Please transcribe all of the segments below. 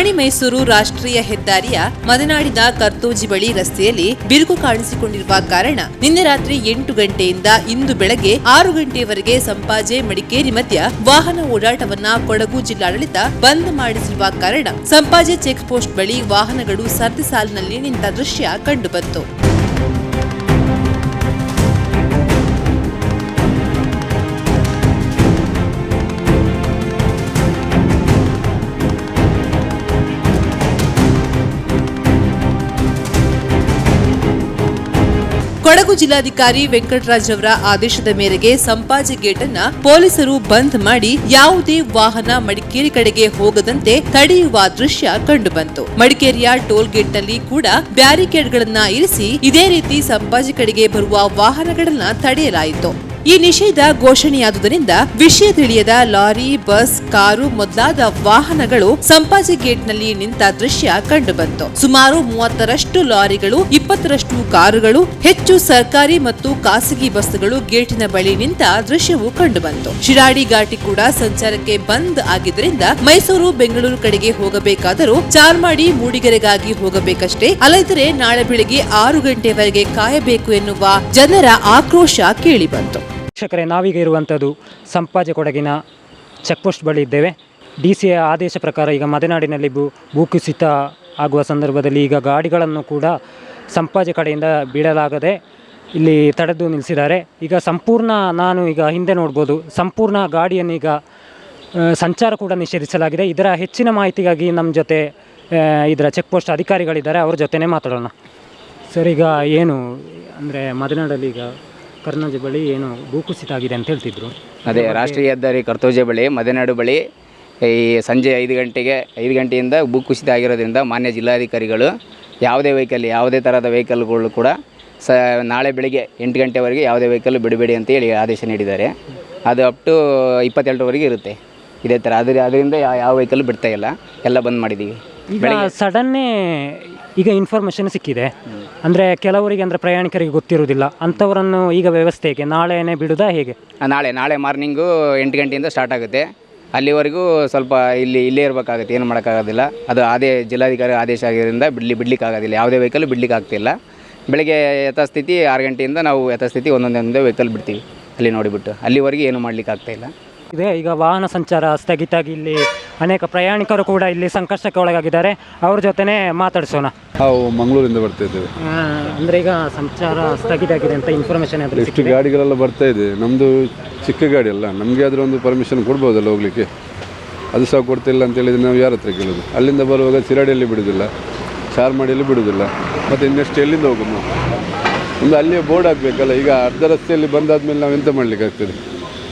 ಥಾಣೆ ಮೈಸೂರು ರಾಷ್ಟ್ರೀಯ ಹೆದ್ದಾರಿಯ ಮದನಾಡಿನ ಕರ್ತೋಜಿ ಬಳಿ ರಸ್ತೆಯಲ್ಲಿ ಬಿರುಕು ಕಾಣಿಸಿಕೊಂಡಿರುವ ಕಾರಣ ನಿನ್ನೆ ರಾತ್ರಿ ಎಂಟು ಗಂಟೆಯಿಂದ ಇಂದು ಬೆಳಗ್ಗೆ ಆರು ಗಂಟೆಯವರೆಗೆ ಸಂಪಾಜೆ ಮಡಿಕೇರಿ ಮಧ್ಯ ವಾಹನ ಓಡಾಟವನ್ನ ಕೊಡಗು ಜಿಲ್ಲಾಡಳಿತ ಬಂದ್ ಮಾಡಿಸಿರುವ ಕಾರಣ ಸಂಪಾಜೆ ಚೆಕ್ ಪೋಸ್ಟ್ ಬಳಿ ವಾಹನಗಳು ಸರದಿ ಸಾಲಿನಲ್ಲಿ ನಿಂತ ದೃಶ್ಯ ಕಂಡುಬಂತು. ಕೊಡಗು ಜಿಲ್ಲಾಧಿಕಾರಿ ವೆಂಕಟರಾಜ್ ಅವರ ಆದೇಶದ ಮೇರೆಗೆ ಸಂಪಾಜಿ ಗೇಟ್ ಅನ್ನ ಪೊಲೀಸರು ಬಂದ್ ಮಾಡಿ ಯಾವುದೇ ವಾಹನ ಮಡಿಕೇರಿ ಕಡೆಗೆ ಹೋಗದಂತೆ ತಡೆಯುವ ದೃಶ್ಯ ಕಂಡುಬಂತು. ಮಡಿಕೇರಿಯ ಟೋಲ್ ಗೇಟ್ನಲ್ಲಿ ಕೂಡ ಬ್ಯಾರಿಕೇಡ್ಗಳನ್ನ ಇರಿಸಿ ಇದೇ ರೀತಿ ಸಂಪಾಜಿ ಕಡೆಗೆ ಬರುವ ವಾಹನಗಳನ್ನ ತಡೆಯಲಾಯಿತು. ಈ ನಿಷೇಧ ಘೋಷಣೆಯಾದುದರಿಂದ ವಿಷಯ ತಿಳಿಯದ ಲಾರಿ, ಬಸ್ ಕಾರು ಮೊದಲಾದ ವಾಹನಗಳು ಸಂಪಾಜಿ ಗೇಟ್ನಲ್ಲಿ ನಿಂತ ದೃಶ್ಯ ಕಂಡುಬಂತು. ಸುಮಾರು ಮೂವತ್ತರಷ್ಟು ಲಾರಿಗಳು, ಇಪ್ಪತ್ತರಷ್ಟು ಕಾರುಗಳು, ಹೆಚ್ಚು ಸರ್ಕಾರಿ ಮತ್ತು ಖಾಸಗಿ ಬಸ್ಗಳು ಗೇಟಿನ ಬಳಿ ನಿಂತ ದೃಶ್ಯವು ಕಂಡುಬಂತು. ಶಿರಾಡಿ ಘಾಟಿ ಕೂಡ ಸಂಚಾರಕ್ಕೆ ಬಂದ್ ಆಗಿದ್ದರಿಂದ ಮೈಸೂರು, ಬೆಂಗಳೂರು ಕಡೆಗೆ ಹೋಗಬೇಕಾದರೂ ಚಾರ್ಮಾಡಿ, ಮೂಡಿಗೆರೆಗಾಗಿ ಹೋಗಬೇಕಷ್ಟೇ ಅಲ್ಲದಿದ್ದರೆ ನಾಳೆ ಬೆಳಿಗ್ಗೆ ಆರು ಗಂಟೆವರೆಗೆ ಕಾಯಬೇಕು ಎನ್ನುವ ಜನರ ಆಕ್ರೋಶ ಕೇಳಿಬಂತು. ಶಿಕ್ಷಕರೇ ನಾವೀಗ ಇರುವಂಥದ್ದು ಸಂಪಾಜೆ ಕೊಡಗಿನ ಚೆಕ್ ಪೋಸ್ಟ್ ಬಳಿ ಇದ್ದೇವೆ. ಡಿ ಸಿ ಆದೇಶ ಪ್ರಕಾರ ಈಗ ಮಲೆನಾಡಿನಲ್ಲಿ ಭೂ, ಭೂಕುಸಿತ ಆಗುವ ಸಂದರ್ಭದಲ್ಲಿ ಈಗ ಗಾಡಿಗಳನ್ನು ಕೂಡ ಸಂಪಾಜೆ ಕಡೆಯಿಂದ ಬಿಡಲಾಗದೆ ಇಲ್ಲಿ ತಡೆದು ನಿಲ್ಲಿಸಿದ್ದಾರೆ. ಈಗ ಸಂಪೂರ್ಣ ನಾನು ಈಗ ಹಿಂದೆ ನೋಡ್ಬೋದು. ಸಂಪೂರ್ಣ ಗಾಡಿಯನ್ನು ಈಗ ಸಂಚಾರ ಕೂಡ ನಿಷೇಧಿಸಲಾಗಿದೆ. ಇದರ ಹೆಚ್ಚಿನ ಮಾಹಿತಿಗಾಗಿ ನಮ್ಮ ಜೊತೆ ಇದರ ಚೆಕ್ ಪೋಸ್ಟ್ ಅಧಿಕಾರಿಗಳಿದ್ದಾರೆ. ಅವ್ರ ಜೊತೆನೇ ಮಾತಾಡೋಣ. ಸರ್, ಈಗ ಏನು ಅಂದರೆ ಮಲೆನಾಡಲ್ಲಿ ಈಗ ಕರ್ನಾಜಿ ಬಳಿ ಏನು ಭೂಕುಸಿತ ಆಗಿದೆ ಅಂತ ಹೇಳ್ತಿದ್ರು. ಅದೇ ರಾಷ್ಟ್ರೀಯ ಹೆದ್ದಾರಿ ಕರ್ತೋಜೆ ಬಳಿ ಮದೆನಾಡು ಬಳಿ ಈ ಸಂಜೆ ಐದು ಗಂಟೆಗೆ ಐದು ಗಂಟೆಯಿಂದ ಭೂಕುಸಿತ ಆಗಿರೋದ್ರಿಂದ ಮಾನ್ಯ ಜಿಲ್ಲಾಧಿಕಾರಿಗಳು ಯಾವುದೇ ವೆಹಿಕಲ್ ಯಾವುದೇ ಥರದ ವೆಹಿಕಲ್ಗಳು ಕೂಡ ಸ ನಾಳೆ ಬೆಳಿಗ್ಗೆ ಎಂಟು ಗಂಟೆವರೆಗೆ ಯಾವುದೇ ವೆಹಿಕಲ್ ಬಿಡಬೇಡಿ ಅಂತ ಹೇಳಿ ಆದೇಶ ನೀಡಿದ್ದಾರೆ. ಅದು ಅಪ್ ಟು ಇಪ್ಪತ್ತೆರಡರವರೆಗೆ ಇರುತ್ತೆ. ಇದೇ ಥರ ಅದ್ರ ಅದರಿಂದ ಯಾವ ವೆಹಿಕಲ್ ಬಿಡ್ತಾ ಇಲ್ಲ. ಎಲ್ಲ ಬಂದ್ ಮಾಡಿದ್ದೀವಿ ಈಗ ಸಡನ್ನೇ ಈಗ ಇನ್ಫಾರ್ಮೇಷನ್ ಸಿಕ್ಕಿದೆ. ಅಂದರೆ ಕೆಲವರಿಗೆ ಅಂದರೆ ಪ್ರಯಾಣಿಕರಿಗೆ ಗೊತ್ತಿರುವುದಿಲ್ಲ. ಅಂಥವರನ್ನು ಈಗ ವ್ಯವಸ್ಥೆ ಹೇಗೆ? ನಾಳೆನೇ ಬಿಡುದಾ ಹೇಗೆ? ನಾಳೆ ನಾಳೆ ಮಾರ್ನಿಂಗು ಎಂಟು ಗಂಟೆಯಿಂದ ಸ್ಟಾರ್ಟ್ ಆಗುತ್ತೆ. ಅಲ್ಲಿವರೆಗೂ ಸ್ವಲ್ಪ ಇಲ್ಲಿ, ಇಲ್ಲೇ ಇರಬೇಕಾಗುತ್ತೆ, ಏನು ಮಾಡೋಕ್ಕಾಗೋದಿಲ್ಲ. ಅದು ಅದೇ ಜಿಲ್ಲಾಧಿಕಾರಿ ಆದೇಶ ಆಗಿರೋದ್ರಿಂದ ಬಿಡ್ಲಿ ಬಿಡ್ಲಿಕ್ಕೆ ಆಗೋದಿಲ್ಲ ಯಾವುದೇ ವೆಹಿಕಲ್ ಬಿಡ್ಲಿಕ್ಕೆ ಆಗ್ತಿಲ್ಲ. ಬೆಳಗ್ಗೆ ಯಥಾಸ್ಥಿತಿ ಆರು ಗಂಟೆಯಿಂದ ನಾವು ಯಥಾಸ್ಥಿತಿ ಒಂದೊಂದೇ ಒಂದೇ ವೆಹಿಕಲ್ ಬಿಡ್ತೀವಿ. ಅಲ್ಲಿ ನೋಡಿಬಿಟ್ಟು. ಅಲ್ಲಿವರೆಗೆ ಏನು ಮಾಡ್ಲಿಕ್ಕೆ ಆಗ್ತಾಯಿಲ್ಲ ಇದೆ. ಈಗ ವಾಹನ ಸಂಚಾರ ಸ್ಥಗಿತ ಆಗಿ ಇಲ್ಲಿ ಅನೇಕ ಪ್ರಯಾಣಿಕರು ಕೂಡ ಇಲ್ಲಿ ಸಂಕಷ್ಟಕ್ಕೆ ಒಳಗಾಗಿದ್ದಾರೆ. ಅವ್ರ ಜೊತೆನೆ ಮಾತಾಡಿಸೋಣ. ನಾವು ಮಂಗಳೂರಿಂದ ಬರ್ತಾ ಇದ್ದೇವೆ. ಅಂದ್ರೆ ಈಗ ಸಂಚಾರ ಸ್ಥಗಿತ ಆಗಿದೆ ಅಂತ ಇನ್ಫಾರ್ಮೇಶನ್ ಆದ್ರೆ ಎಷ್ಟು ಗಾಡಿಗಳೆಲ್ಲ ಬರ್ತಾ ಇದೆ. ನಮ್ಮದು ಚಿಕ್ಕ ಗಾಡಿ ಅಲ್ಲ. ನಮಗೆ ಆದರೂ ಒಂದು ಪರ್ಮಿಷನ್ ಕೊಡ್ಬೋದಲ್ಲ ಹೋಗ್ಲಿಕ್ಕೆ. ಅದು ಸಹ ಕೊಡ್ತಿಲ್ಲ ಅಂತ ಹೇಳಿದ್ರೆ ನಾವು ಯಾರ ಹತ್ರ ಕೇಳೋದು? ಅಲ್ಲಿಂದ ಬರುವಾಗ ಸಿರಾಡಿಯಲ್ಲಿ ಬಿಡುವುದಿಲ್ಲ ಚಾರ್ಮಾಡಿಯಲ್ಲಿ ಬಿಡುವುದಿಲ್ಲ ಮತ್ತು ಇನ್ನೆಷ್ಟು ಎಲ್ಲಿಂದ ಹೋಗೋದು? ನಾವು ಒಂದು ಅಲ್ಲಿಯೇ ಬೋರ್ಡ್ ಹಾಕಬೇಕಲ್ಲ. ಈಗ ಅರ್ಧ ರಸ್ತೆಯಲ್ಲಿ ಬಂದಾದ್ಮೇಲೆ ನಾವು ಎಂತ ಮಾಡ್ಲಿಕ್ಕೆ ಆಗ್ತದೆ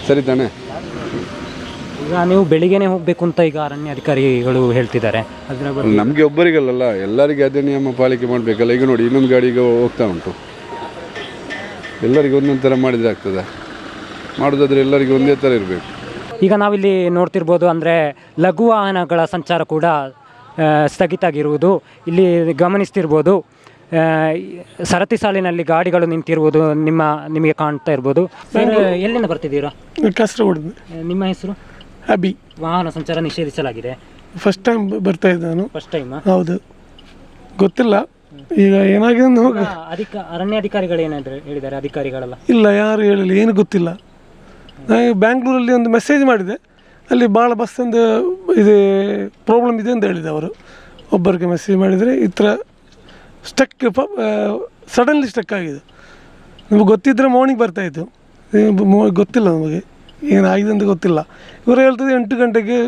ಸರಿ ತಾನೇ? ಈಗ ನೀವು ಬೆಳಿಗ್ಗೆನೆ ಹೋಗಬೇಕು ಅಂತ ಈಗ ಅರಣ್ಯ ಅಧಿಕಾರಿಗಳು ಹೇಳ್ತಿದ್ದಾರೆ. ಅದರ ಬಗ್ಗೆ ನಮಗೆ ಒಬ್ಬರಿಗಲ್ಲ ಎಲ್ಲರಿಗೆ ಅದೇ ನಿಯಮ ಪಾಲಿಕೆ ಮಾಡಬೇಕಲ್ಲ. ಈಗ ನೋಡಿ ಇನ್ನೊಂದು ಗಾಡಿ ಈಗ ಹೋಗ್ತಾ ಉಂಟು. ಎಲ್ಲರಿಗೂ ಒಂದೊಂದು ಥರ ಮಾಡಿದರೆ ಆಗ್ತದೆ. ಮಾಡೋದಾದ್ರೆ ಎಲ್ಲರಿಗೂ ಒಂದೇ ಥರ ಇರಬೇಕು. ಈಗ ನಾವಿಲ್ಲಿ ನೋಡ್ತಿರ್ಬೋದು ಅಂದರೆ ಲಘು ವಾಹನಗಳ ಸಂಚಾರ ಕೂಡ ಆ, ಸ್ಥಗಿತ ಆಗಿರುವುದು. ಇಲ್ಲಿ ಗಮನಿಸ್ತಿರ್ಬೋದು ಆ, ಸರತಿ ಸಾಲಿನಲ್ಲಿ ಗಾಡಿಗಳು ನಿಂತಿರುವುದು ನಿಮ್ಮ ನಿಮಗೆ ಕಾಣ್ತಾ ಇರ್ಬೋದು. ಸರ್ ಎಲ್ಲಿಂದ ಬರ್ತಿದ್ದೀರಾ? ಕಷ್ಟ ಹೊಡೆದು ನಿಮ್ಮ ಹೆಸರು? ಅಬಿ ವಾಹನ ಸಂಚಾರ ನಿಷೇಧಿಸಲಾಗಿದೆ. ಫಸ್ಟ್ ಟೈಮ್ ಬರ್ತಾ ಇದ್ದೆ ನಾನು ಫಸ್ಟ್ ಟೈಮ್ ಹೌದು. ಗೊತ್ತಿಲ್ಲ. ಈಗ ಏನಾಗಿದೆ ಅಂತ ಹೋಗ ಅಧಿಕ ಅರಣ್ಯಾಧಿಕಾರಿಗಳು ಏನಾದ್ರು ಹೇಳಿದ್ದಾರೆ? ಅಧಿಕಾರಿಗಳೆಲ್ಲ? ಇಲ್ಲ ಯಾರು ಹೇಳಿಲ್ಲ. ಏನು ಗೊತ್ತಿಲ್ಲ. ನಾನು ಬ್ಯಾಂಗ್ಳೂರಲ್ಲಿ ಒಂದು ಮೆಸೇಜ್ ಮಾಡಿದೆ. ಅಲ್ಲಿ ಭಾಳ ಬಸ್ಸೊಂದು ಇದು ಪ್ರಾಬ್ಲಮ್ ಇದೆ ಅಂತ ಹೇಳಿದೆ ಅವರು. ಒಬ್ಬರಿಗೆ ಮೆಸೇಜ್ ಮಾಡಿದರೆ ಈ ಥರ ಸ್ಟಕ್ ಸಡನ್ಲಿ ಸ್ಟಕ್ ಆಗಿದೆ. ನಮಗೆ ಗೊತ್ತಿದ್ದರೆ ಮಾರ್ನಿಂಗ್ ಬರ್ತಾಯಿತ್ತು ಗೊತ್ತಿಲ್ಲ ನಮಗೆ. ಏನಾಗಿದೆ ಅಂತ ಗೊತ್ತಿಲ್ಲ. ಇವರು ಹೇಳ್ತದೆ ಎಂಟು ಗಂಟೆಗೆ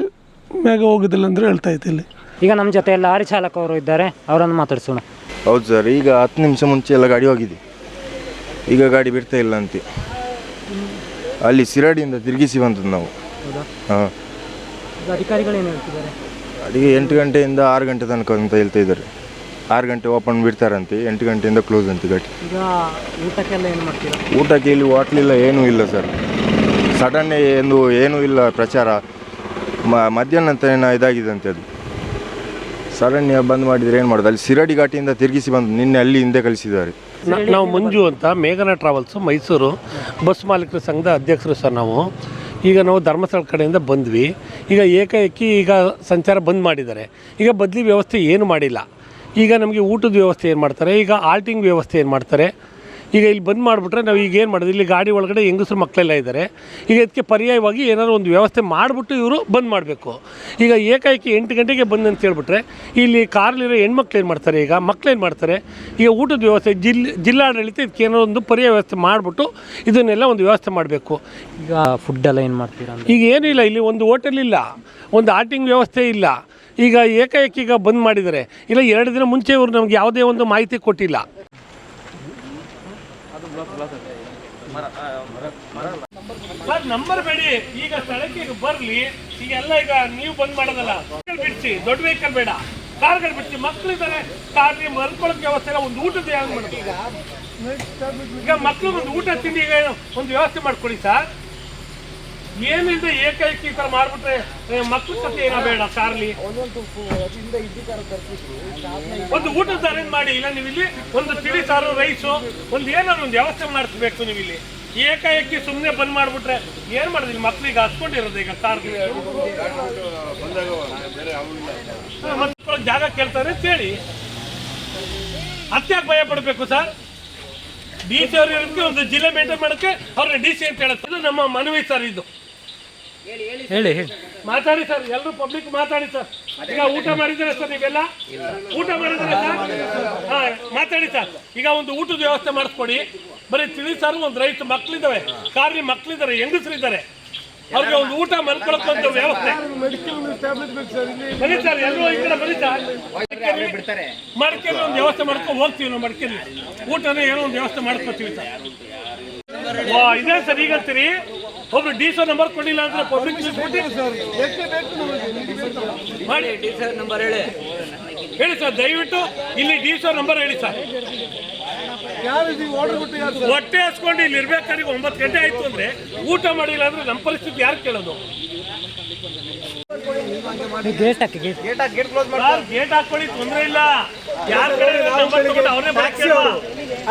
ಮೇಘ ಹೋಗೋದಿಲ್ಲ ಅಂದರೆ ಹೇಳ್ತಾ ಇತ್ತು ಇಲ್ಲಿ. ಈಗ ನಮ್ಮ ಜೊತೆ ಲಾರಿ ಅವರು ಇದ್ದಾರೆ ಅವರನ್ನು ಮಾತಾಡಿಸೋಣ. ಹೌದು ಸರ್ ಈಗ ಹತ್ತು ನಿಮಿಷ ಮುಂಚೆ ಎಲ್ಲ ಗಾಡಿ ಹೋಗಿದೆ. ಈಗ ಗಾಡಿ ಬಿಡ್ತಾ ಇಲ್ಲ ಅಂತ. ಅಲ್ಲಿ ಸಿರಾಡಿಯಿಂದ ತಿರುಗಿಸಿ ಬಂದದ್ದು ನಾವು. ಹಾಂ. ಅಧಿಕಾರಿಗಳು ಏನು ಹೇಳ್ತಿದ್ದಾರೆ? ಅಡಿಗೆ ಎಂಟು ಗಂಟೆಯಿಂದ ಆರು ಗಂಟೆ ತನಕ ಅಂತ ಹೇಳ್ತಾ ಇದ್ದಾರೆ. ಆರು ಗಂಟೆ ಓಪನ್ ಬಿಡ್ತಾರಂತೆ ಎಂಟು ಗಂಟೆಯಿಂದ ಕ್ಲೋಸ್ ಅಂತ ಗಾಡಿ. ಈಗ ಊಟಕ್ಕೆಲ್ಲ ಏನು ಮಾಡ್ತೀರಾ? ಊಟಕ್ಕೆ ಇಲ್ಲಿ ಹೋಟ್ಲಿಲ್ಲ ಏನೂ ಇಲ್ಲ ಸರ್. ಸಡನ್ನೇ ಎಂದು ಏನೂ ಇಲ್ಲ ಪ್ರಚಾರ. ಮಧ್ಯಾಹ್ನ ಏನೋ ಇದಾಗಿದೆ ಅಂತ ಅದು. ಸಡನ್ ಬಂದ್ ಮಾಡಿದರೆ ಏನು ಮಾಡೋದು? ಅಲ್ಲಿ ಶಿರಡಿ ಘಾಟಿಯಿಂದ ತಿರುಗಿಸಿ ಬಂದು ನಿನ್ನೆ ಅಲ್ಲಿ ಹಿಂದೆ ಕಳಿಸಿದ್ದಾರೆ. ನಾವು ಮಂಜು ಅಂತ ಮೇಘನಾ ಟ್ರಾವೆಲ್ಸ್, ಮೈಸೂರು. ಬಸ್ ಮಾಲೀಕರ ಸಂಘದ ಅಧ್ಯಕ್ಷರು ಸರ್ ನಾವು. ಈಗ ನಾವು ಧರ್ಮಸ್ಥಳ ಕಡೆಯಿಂದ ಬಂದ್ವಿ. ಈಗ ಏಕಾಏಕಿ ಈಗ ಸಂಚಾರ ಬಂದ್ ಮಾಡಿದ್ದಾರೆ. ಈಗ ಬದಲಿ ವ್ಯವಸ್ಥೆ ಏನು ಮಾಡಿಲ್ಲ. ಈಗ ನಮಗೆ ಊಟದ ವ್ಯವಸ್ಥೆ ಏನು ಮಾಡ್ತಾರೆ? ಈಗ ಆಲ್ಟಿಂಗ್ ವ್ಯವಸ್ಥೆ ಏನು ಮಾಡ್ತಾರೆ? ಈಗ ಇಲ್ಲಿ ಬಂದ್ ಮಾಡಿಬಿಟ್ರೆ ನಾವು ಈಗ ಏನು ಮಾಡೋದು? ಇಲ್ಲಿ ಗಾಡಿ ಒಳಗಡೆ ಹೆಂಗಸರು ಮಕ್ಕಳೆಲ್ಲ ಇದ್ದಾರೆ ಈಗ ಇದಕ್ಕೆ ಪರ್ಯಾಯವಾಗಿ ಏನಾದರೂ ಒಂದು ವ್ಯವಸ್ಥೆ ಮಾಡಿಬಿಟ್ಟು ಇವರು ಬಂದ್ ಮಾಡಬೇಕು. ಈಗ ಏಕಾಏಕಿ ಎಂಟು ಗಂಟೆಗೆ ಬಂದು ಅಂತ ಹೇಳ್ಬಿಟ್ರೆ ಇಲ್ಲಿ ಕಾರ್ಲಿರೋ ಹೆಣ್ಮಕ್ಳು ಏನು ಮಾಡ್ತಾರೆ ಈಗ? ಮಕ್ಳು ಏನು ಮಾಡ್ತಾರೆ? ಈಗ ಊಟದ ವ್ಯವಸ್ಥೆ ಜಿಲ್ ಜಿಲ್ಲಾಡಳಿತ ಇದಕ್ಕೆ ಏನೋ ಒಂದು ಪರ್ಯಾಯ ವ್ಯವಸ್ಥೆ ಮಾಡಿಬಿಟ್ಟು ಇದನ್ನೆಲ್ಲ ಒಂದು ವ್ಯವಸ್ಥೆ ಮಾಡಬೇಕು. ಈಗ ಫುಡ್ ಎಲ್ಲ ಏನು ಮಾಡ್ತೀರಾ ಈಗ ಏನೂ ಇಲ್ಲ ಇಲ್ಲಿ ಒಂದು ಹೋಟೆಲ್ ಇಲ್ಲ ಒಂದು ಆಟಿಂಗ್ ವ್ಯವಸ್ಥೆ ಇಲ್ಲ. ಈಗ ಏಕಾಏಕಿ ಈಗ ಬಂದ್ ಮಾಡಿದ್ದಾರೆ ಇಲ್ಲ ಎರಡು ದಿನ ಮುಂಚೆ ಇವರು ನಮ್ಗೆ ಯಾವುದೇ ಒಂದು ಮಾಹಿತಿ ಕೊಟ್ಟಿಲ್ಲ. ಸರ್ ನಂಬರ್ ಬೇಡಿ. ಈಗ ಸ್ಥಳಕ್ಕೆ ಈಗ ಬರ್ಲಿ. ಈಗ ಎಲ್ಲ ಈಗ ನೀವು ಬಂದ್ ಮಾಡೋದಲ್ಲ. ಬಿಡಿಸಿ. ದೊಡ್ಡ ವೆಹಿಕಲ್ ಬೇಡ. ಕಾರ್ಗಳು ಬಿಡಿಸಿ. ಮಕ್ಕಳಿದ್ದಾರೆ ನೀವು ಮಲ್ಕೊಳ್ಳೋಕೆ ವ್ಯವಸ್ಥೆ ಇಲ್ಲ. ಒಂದು ಊಟದ ಯಾವ್ದು ಮಾಡೋದು ಈಗ ಮಕ್ಕಳು ಒಂದು ಊಟ, ತಿಂಡಿ ಒಂದು ವ್ಯವಸ್ಥೆ ಮಾಡ್ಕೊಡಿ ಸರ್. ಏನಿದೆ ಏಕೈಕಿ ಈ ಥರ ಮಾಡ್ಬಿಟ್ರೆ ಮಕ್ಕಳ ಕಥೆ ಏನೋ ಬೇಡ ಕಾರ್ಲಿ ಒಂದು ಊಟದ ಅರೇಂಜ್ ಮಾಡಿ, ಇಲ್ಲ ನೀವು ಇಲ್ಲಿ ಒಂದು ತಿಳಿ ಸಾರು ರೈಸು ಒಂದು ಏನಾದ್ರು ಒಂದು ವ್ಯವಸ್ಥೆ ಮಾಡಿಸ್ಬೇಕು ನೀವು ಇಲ್ಲಿ ಏಕಾಏಕಿ ಸುಮ್ಮನೆ ಬಂದ್ ಮಾಡ್ಬಿಟ್ರೆ, ಏನ್ ಮಾಡಿದ್ರಿ ಮಕ್ಳಿಗೆ ಹಚ್ಕೊಂಡಿರೋದು ಈಗ ಕಾರ್ಗೆ ಮಕ್ಕಳು ಜಾಗ ಕೇಳ್ತಾರೆ ಕೇಳಿ ಅತ್ಯಾಕ್ ಭಯ ಪಡ್ಬೇಕು, ಸರ್? ಡಿ ಸಿ ಅವ್ರು ಇರೋದಕ್ಕೆ ಒಂದು ಜಿಲ್ಲೆ ಮೇಂಟೈನ್ ಮಾಡೋಕ್ಕೆ ಅವ್ರನ್ನ ಡಿ ಸಿ ಅಂತ ಹೇಳುತ್ತೆ ಇದು ನಮ್ಮ ಮನವಿ ಸರ್ ಇದು. ಹೇಳಿ ಹೇಳಿ ಮಾತಾಡಿ ಸರ್ ಎಲ್ಲರೂ ಪಬ್ಲಿಕ್ ಮಾತಾಡಿ ಸರ್. ಈಗ ಊಟ ಮಾಡಿದ್ರೆ ಸರ್ ನೀವೆಲ್ಲ? ಊಟ ಮಾಡಿದ್ರೆ ಸರ್? ಹಾ ಮಾತಾಡಿ ಸರ್. ಈಗ ಒಂದು ಊಟದ ವ್ಯವಸ್ಥೆ ಮಾಡಿಸ್ಕೊಡಿ. ಬರೀ ತಿಳಿ ಸರ್ ಒಂದು ರೈತ ಮಕ್ಳಿದಾವೆ. ಕಾರ್ಲಿ ಮಕ್ಳಿದ್ದಾರೆ ಹೆಂಗಸರಿದ್ದಾರೆ ಅವ್ರಿಗೆ ಒಂದು ಊಟ ಮಲ್ಕೊಳಕ್ಕೆ ಒಂದು ವ್ಯವಸ್ಥೆ ಬನ್ನಿ ಸರ್ ಎಲ್ಲರೂ ಈ ಕಡೆ ಬನ್ನಿ ಸರ್ ಮಡಿಕೇರಿ ಒಂದು ವ್ಯವಸ್ಥೆ ಮಾಡ್ಕೊಂಡು ಹೋಗ್ತೀವಿ ನಾವು ಮಡಿಕೇರಿ. ಊಟನ ಏನೋ ಒಂದು ವ್ಯವಸ್ಥೆ ಮಾಡ್ಕೊತೀವಿ ಸರ್ ವಾ ಇದೇ ಸರ್ ಈಗ ಅಂತೀರಿ. ಒಬ್ರು ಡಿ ಸೋ ನಂಬರ್ ಕೊಡಿಲ್ಲ ಅಂದ್ರೆ ಪಬ್ಲಿಕ್ ಮಾಡಿ. ಡಿ ಸರ್ ನಂಬರ್ ಹೇಳಿ. ಹೇಳಿ ಸರ್ ದಯವಿಟ್ಟು ಇಲ್ಲಿ ಡಿ ಸೋ ನಂಬರ್ ಹೇಳಿ ಸರ್ ಹೊಟ್ಟೆ ಹಚ್ಕೊಂಡು ಇಲ್ಲಿ ಇರ್ಬೇಕಾದ್ರೆ ಒಂಬತ್ತು ಗಂಟೆ ಆಯ್ತು ಅಂದ್ರೆ ಊಟ ಮಾಡಿಲ್ಲ ಅಂದ್ರೆ ನಮ್ಮ ಪರಿಸ್ಥಿತಿ ಯಾರು ಕೇಳೋದು? ಗೇಟ್ ಹಾಕಿ ಗೇಟ್. ಸರ್, ಗೇಟ್ ಹಾಕೊಳ್ಳಿ ತೊಂದ್ರೆ ಇಲ್ಲ. ಯಾರ ಕಡೆ ನಂಬರ್ ತಗೊಂಡು ಅವ್ರನ್ನೇ ಬರಕ್ಕೆ ಹೇಳುವ.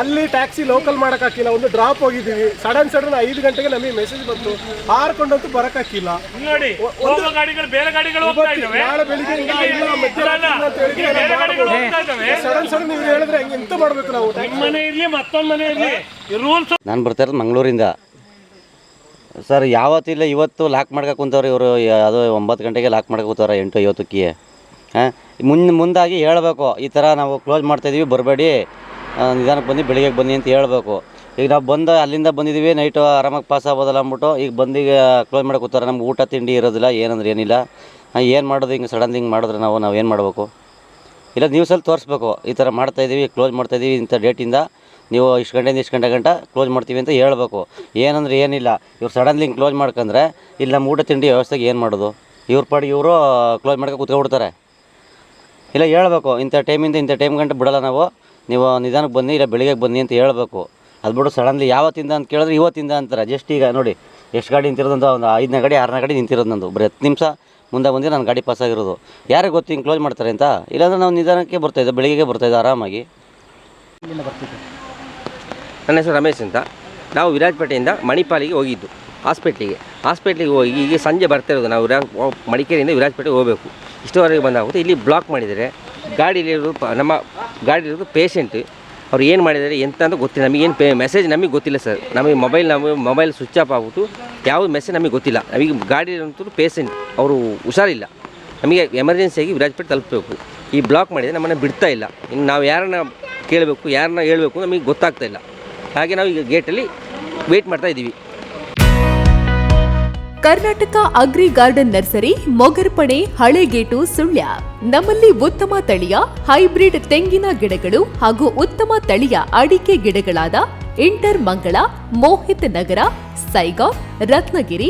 ಅಲ್ಲಿ ಟ್ಯಾಕ್ಸಿ ಲೋಕಲ್ ಹಾಕಿಲ್ಲ ಒಂದು ಡ್ರಾಪ್ ಹೋಗಿದೀವಿ ಸಡನ್ ಸಡನ್ ಐದು ಗಂಟೆಗೆ ನಮಗೆ ಮೆಸೇಜ್ ಬಂತು. ಹಾರ್ಕೊಂಡಂತೂ ಬರಕ್ಕಾಗಿಲ್ಲ ನೋಡಿ ಗಾಡಿಗಳು ಬೇರೆ ಗಾಡಿಗಳು ಹೋಗ್ತಾ ಇದ್ದಾವೆ. ನಾಳೆ ಬೆಳಿಗ್ಗೆ ಸಡನ್ ಸಡನ್ ನೀವು ಹೇಳಿದ್ರೆ ಹೆಂಗೆ ಎಂತ ಮಾಡ್ಬೇಕು ನಾವು? ಮನೆ ಇರ್ಲಿ ಮತ್ತೊಂದ್ ಮನೆ ಇರ್ಲಿ. ರೂಲ್ಸ್ ನಾನು ಬರ್ತಾ ಇರೋದು ಮಂಗಳೂರಿಂದ. ಸರ್ ಯಾವತ್ತಿಲ್ಲ ಇವತ್ತು ಲಾಕ್ ಮಾಡ್ಕೊ ಕುಂತವ್ರೆ ಇವರು ಅದು ಒಂಬತ್ತು ಗಂಟೆಗೆ ಲಾಕ್ ಮಾಡ್ಕೊ ಕೂತವ್ರೆ, ಎಂಟು ಐವತ್ತಕ್ಕೆ ಹಾಂ? ಮುಂದೆ, ಮುಂದಾಗಿ ಹೇಳಬೇಕು. ಈ ಥರ ನಾವು ಕ್ಲೋಸ್ ಮಾಡ್ತಾಯಿದ್ದೀವಿ ಬರಬೇಡಿ. ನಿಧಾನಕ್ಕೆ ಬನ್ನಿ ಬೆಳಿಗ್ಗೆ ಬನ್ನಿ ಅಂತ ಹೇಳಬೇಕು. ಈಗ ನಾವು ಬಂದು, ಅಲ್ಲಿಂದ ಬಂದಿದ್ದೀವಿ ನೈಟು ಆರಾಮಾಗಿ ಪಾಸ್ ಆಗೋದಲ್ಲ ಅಂದ್ಬಿಟ್ಟು, ಈಗ ಬಂದಿಗೆ ಕ್ಲೋಸ್ ಮಾಡಕ್ಕೆ ಕೂತಾರೆ, ನಮ್ಗೆ ಊಟ, ತಿಂಡಿ ಇರೋದಿಲ್ಲ, ಏನಂದ್ರೆ ಏನಿಲ್ಲ. ಏನು ಮಾಡೋದು, ಹಿಂಗೆ ಸಡನ್ ಹಿಂಗೆ ಮಾಡಿದ್ರೆ ನಾವು ನಾವು ಏನು ಮಾಡಬೇಕು? ಇಲ್ಲ ನ್ಯೂಸಲ್ಲಿ ತೋರಿಸ್ಬೇಕು. ಈ ಥರ ಮಾಡ್ತಾಯಿದ್ದೀವಿ ಕ್ಲೋಸ್ ಮಾಡ್ತಾಯಿದ್ದೀವಿ ಇಂಥ ಡೇಟಿಂದ ನೀವು ಇಷ್ಟು ಗಂಟೆಯಿಂದ ಇಷ್ಟು ಗಂಟೆ ಗಂಟ ಕ್ಲೋಸ್ ಮಾಡ್ತೀವಿ ಅಂತ ಹೇಳ್ಬೇಕು. ಏನಂದ್ರೆ ಏನಿಲ್ಲ. ಇವ್ರು ಸಡನ್ಲಿ ಹಿಂಗೆ ಕ್ಲೋಸ್ ಮಾಡ್ಕಂದ್ರೆ ಇಲ್ಲಿ ನಮ್ಮ ಊಟ ತಿಂಡಿ ವ್ಯವಸ್ಥೆಗೆ ಏನು ಮಾಡೋದು? ಇವ್ರ ಪಾಡಿಗೆ ಇವರು ಕ್ಲೋಸ್ ಮಾಡ್ಕೊಂಡು ಕೂತ್ಕೊಬಿಡ್ತಾರೆ ಇಲ್ಲ ಹೇಳ್ಬೇಕು, ಇಂಥ ಟೈಮಿಂದ ಇಂಥ ಟೈಮ್ ಗಂಟೆ ಬಿಡಲ್ಲ ನಾವು. ನೀವು ನಿಧಾನಕ್ಕೆ ಬನ್ನಿ, ಇಲ್ಲ ಬೆಳಿಗ್ಗೆ ಬನ್ನಿ ಅಂತ ಹೇಳ್ಬೇಕು. ಅದು ಬಿಟ್ಟು ಸಡನ್ಲಿ ಯಾವತ್ತಿಂದ ಅಂತ ಕೇಳಿದ್ರೆ ಇವತ್ತಿಂದ ಅಂತಾರೆ. ಜಸ್ಟ್ ಈಗ ನೋಡಿ, ಎಷ್ಟು ಗಾಡಿ ನಿಂತಿರೋದಂತ ಒಂದು ಐದನೇ ಗಾಡಿ, ಆರನೇ ಗಾಡಿ ನಿಂತಿರೋದು ನಂದು. ಬರೀ ಹತ್ತು ನಿಮಿಷ ಮುಂದೆ ಬಂದು ನನ್ನ ಗಾಡಿ ಪಾಸ್ ಆಗಿರೋದು. ಯಾರಿಗೆ ಗೊತ್ತು ಹಿಂಗೆ ಕ್ಲೋಸ್ ಮಾಡ್ತಾರೆ ಅಂತ? ಇಲ್ಲಾಂದ್ರೆ ನಾವು ನಿಧಾನಕ್ಕೆ ಬರ್ತಾಯಿದ್ದೆ ಬೆಳಿಗ್ಗೆ ಬರ್ತಾಯಿದ್ದೆ ಆರಾಮಾಗಿ. ನನ್ನ ಹೆಸರು ರಮೇಶ್ ಅಂತ. ನಾವು ವಿರಾಜಪೇಟೆಯಿಂದ ಮಣಿಪಾಲಿಗೆ ಹೋಗಿದ್ದು, ಹಾಸ್ಪಿಟ್ಲಿಗೆ. ಹಾಸ್ಪಿಟ್ಲಿಗೆ ಹೋಗಿ ಈಗ ಸಂಜೆ ಬರ್ತಾ ಇರೋದು, ನಾವು ವಿರಾ- ಮಡಿಕೇರಿಯಿಂದ ವಿರಾಜಪೇಟೆಗೆ ಹೋಗಬೇಕು. ಇಷ್ಟುವರೆಗೆ ಬಂದಾಗುತ್ತೆ ಇಲ್ಲಿ ಬ್ಲಾಕ್ ಮಾಡಿದ್ದಾರೆ. ಗಾಡಿಲಿರೋದು ಪ ನಮ್ಮ ಗಾಡಿಲಿರೋದು ಪೇಷಂಟ್ ಅವ್ರು ಏನು ಮಾಡಿದ್ದಾರೆ, ಎಂತ ಅಂತ ಗೊತ್ತಿಲ್ಲ. ನಮಗೇನು ಪೇ ಮೆಸೇಜ್ ನಮಗೆ ಗೊತ್ತಿಲ್ಲ ಸರ್. ನಮಗೆ ಮೊಬೈಲ್ ನಮಗೆ ಮೊಬೈಲ್ ಸ್ವಿಚ್ ಆಫ್ ಆಗ್ಬಿಟ್ಟು ಯಾವ ಮೆಸೇಜ್ ನಮಗೆ ಗೊತ್ತಿಲ್ಲ. ನಮಗೆ ಗಾಡಿ ಅಂತೂ ಪೇಷಂಟ್ ಅವರು ಹುಷಾರಿಲ್ಲ. ನಮಗೆ ಎಮರ್ಜೆನ್ಸಿಯಾಗಿ ವಿರಾಜಪೇಟೆ ತಲುಪಬೇಕು. ಈ ಬ್ಲಾಕ್ ಮಾಡಿದರೆ ನಮ್ಮನ್ನು ಬಿಡ್ತಾ ಇಲ್ಲ. ಇನ್ನು ನಾವು ಯಾರನ್ನ ಕೇಳಬೇಕು, ಯಾರನ್ನ ಹೇಳಬೇಕು ನಮಗೆ ಗೊತ್ತಾಗ್ತಾ ಇಲ್ಲ. ಹಾಗೆ ನಾವು ಈಗ ಗೇಟಲ್ಲಿ ವೆಯ್ಟ್ ಮಾಡ್ತಾ ಇದ್ದೀವಿ. Karnataka agri garden nursery Mogarpane Halegate Sullia. ನಮ್ಮಲ್ಲಿ ಉತ್ತಮ ತಳಿಯ, ಹೈಬ್ರಿಡ್ ತೆಂಗಿನ ಗಿಡಗಳು ಹಾಗೂ ಉತ್ತಮ ತಳಿಯ ಅಡಿಕೆ ಗಿಡಗಳಾದ ಇಂಟರ್ ಮಂಗಳ, ಮೋಹಿತ್ ನಗರ, ಸೈಗಾ, ರತ್ನಗಿರಿ